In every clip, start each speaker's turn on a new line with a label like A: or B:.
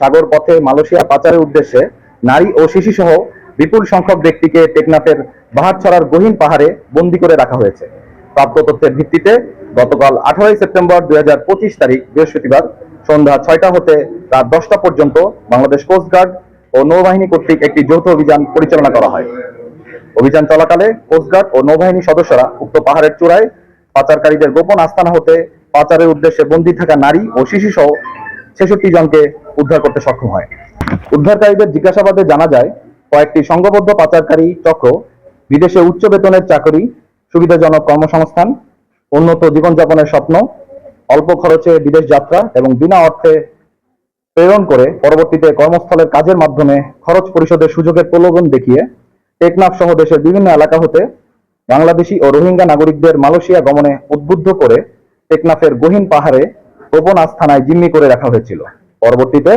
A: সাগর পথে মালয়েশিয়া পাচারের উদ্দেশ্যে নারী ও শিশু সহ বিপুল সংখ্যক ব্যক্তিকে টেকনাফের বাহারছড়ার গহীন পাহাড়ে বন্দী করে রাখা হয়েছে। প্রাপ্ত তথ্যের ভিত্তিতে গতকাল আঠারোই সেপ্টেম্বর দুই তারিখ বৃহস্পতিবার সন্ধ্যা ছয়টা হতে রাত দশটা পর্যন্ত বাংলাদেশ কোস্টগার্ড ও নৌবাহিনী কর্তৃক একটি যৌথ অভিযান পরিচালনা করা হয়। অভিযান চলাকালে কোস্টগার্ড ও নৌবাহিনী সদস্যরা উক্ত পাহাড়ের চূড়ায় পাচারকারীদের গোপন আস্তানা হতে পাচারের উদ্দেশ্যে বন্দী থাকা নারী ও শিশু সহ ছেষট্টি জনকে উদ্ধার করতে সক্ষম হয়। উদ্ধারকারীদের জিজ্ঞাসাবাদে জানা যায়, কয়েকটি সংঘবদ্ধ পাচারকারী চক্র, বিদেশে উচ্চ বেতনের চাকরি, সুবিধাজনক কর্মসংস্থান, উন্নত জীবনযাপনের স্বপ্ন, অল্প খরচে বিদেশ যাত্রা এবং বিনা অর্থে প্রেরণ করে পরবর্তীতে কর্মস্থলের কাজের মাধ্যমে খরচ পরিশোধের সুযোগের প্রলোভন দেখিয়ে টেকনাফ সহ দেশের বিভিন্ন এলাকা হতে বাংলাদেশি ও রোহিঙ্গা নাগরিকদের মালয়েশিয়া গমনে উদ্বুদ্ধ করে টেকনাফের গহীন পাহাড়ে গোপন আস্থানায় জিম্মি করে রাখা হয়েছিল। পরবর্তীতে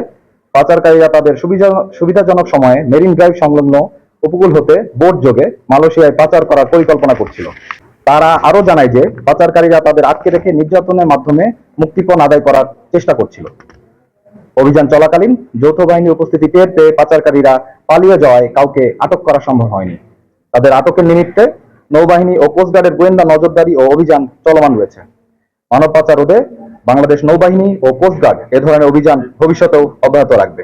A: পাচারকারীরা তাদের সুবিধা- সুবিধাজনক সময়ে মেরিন ড্রাইভ সংলগ্ন উপকূল হতে বোট যোগে মালয়েশিয়ায় পাচার করার পরিকল্পনা করছিল। তারা আরও জানায় যে পাচারকারীরা তাদের আটকে রেখে নির্যাতনের মাধ্যমে মুক্তিপণ আদায় করার চেষ্টা করছিল। অভিযান চলাকালীন যৌথ বাহিনীর উপস্থিতি টের পেয়ে পাচারকারীরা পালিয়ে যাওয়ায় কাউকে আটক করা সম্ভব হয়নি। তাদের আটকের নিমিত্তে নৌবাহিনী ও কোস্টগার্ডের গোয়েন্দা নজরদারি ও অভিযান চলমান রয়েছে। মানব পাচার রোধে বাংলাদেশ নৌবাহিনী ও কোস্টগার্ড এ ধরনের অভিযান ভবিষ্যতেও অব্যাহত রাখবে।